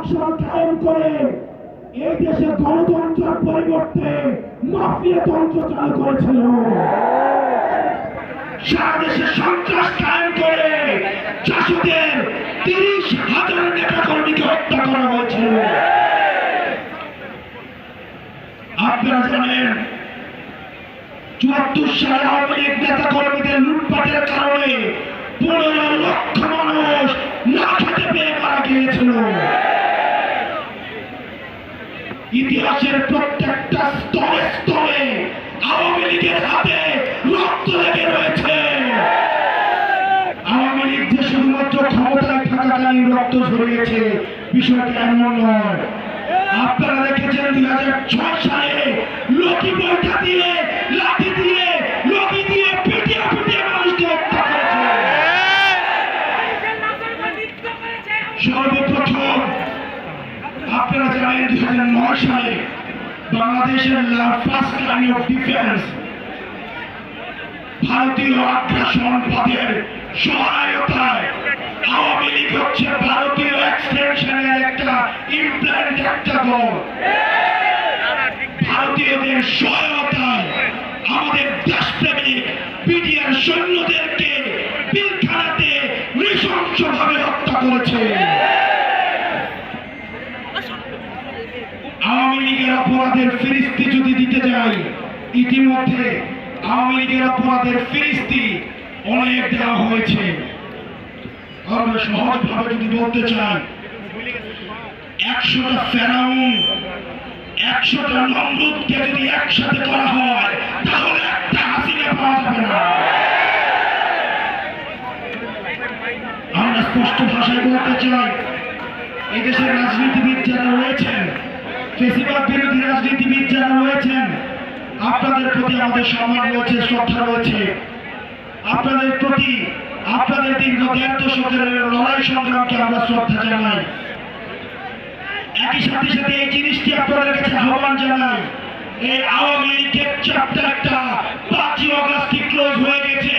বাকশাল কায়েম করে এই দেশে গণতন্ত্রের পরিবর্তে মাফিয়া তন্ত্র চালু করেছিল। সারা দেশে সন্ত্রাস কায়েম করে চাষদের তিরিশ হাজার নেতা কর্মীকে হত্যা করা হয়েছিল। আপনারা জানেন, চুয়াত্তর সালে আওয়ামী লীগ নেতা কর্মীদের লুটপাটের কারণে পনেরো লক্ষ মানুষ না খেতে পেয়ে মারা গিয়েছিল। ইতিহাসের প্রত্যেকটা স্তরে স্তরে আওয়ামী লীগের হাতে রক্ত লেগে রয়েছে। আওয়ামী লীগ যে শুধুমাত্র ক্ষমতায় থাকাকালীন রক্ত ঝরিয়েছে, বিষয়টি এমন নয়। আপনারা দেখেছেন দুই হাজার ছয় সালে লক্ষ্মী পরীক্ষা দিয়ে লাঠি দিয়ে জানেন দুই সালে বাংলাদেশের ফার্স্ট লাইন অফ ডিফেন্স ভারতীয় সহায়তায় আওয়ামী লীগ হচ্ছে ভারতীয় এক্সটেনশনের একটা ইমপ্ল্যান্ট একটা দল। ভারতীয়দের সহায়তায় আমাদের বিডিআর সৈন্যদেরকে নৃশংসভাবে হত্যা করেছে। আওয়ামী লীগের অপরাধের ফিরিস্তি যদি দিতে যাই ইতিমধ্যে আওয়ামী লীগের অপরাধের ফিরিস্তি অনেক দেওয়া হয়েছে। আমরা সহজভাবে যদি বলতে চাই, একশোটা ফেরাউন, একশোটা নমরুদকে যদি একসাথে করা হয়, তাহলে একটা হাসিনা পাওয়া যাবে না। আমরা স্পষ্ট ভাষায় বলতে চাই এই দেশের রাজনীতিবিদ যারা ফেসিবাদ বিরোধী রাজনীতিবিদ যারা রয়েছেন, আপনাদের প্রতি আমাদের সম্মান রয়েছে, শ্রদ্ধা রয়েছে। আপনাদের প্রতি, আপনাদের দীর্ঘ দেড় দশকের লড়াই সংগ্রামকে আমরা শ্রদ্ধা জানাই। একই সাথে সাথে এই জিনিসটি আপনাদের কাছে আহ্বান জানাই, এই আওয়ামী লীগের চ্যাপ্টারটা পাঁচই অগস্ট ক্লোজ হয়ে গেছে।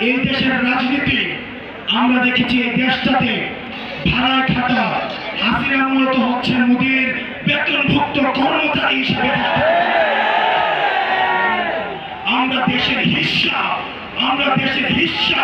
এই দেশের রাজনীতি আমরা দেখেছি এই দেশটাতে ভাড়া খাটা, হাসিনা মূলত হচ্ছে মোদীর বেতনভুক্ত কর্মচারী হিসেবে। আমরা দেশের হিস্সা আমরা দেশের হিস্সা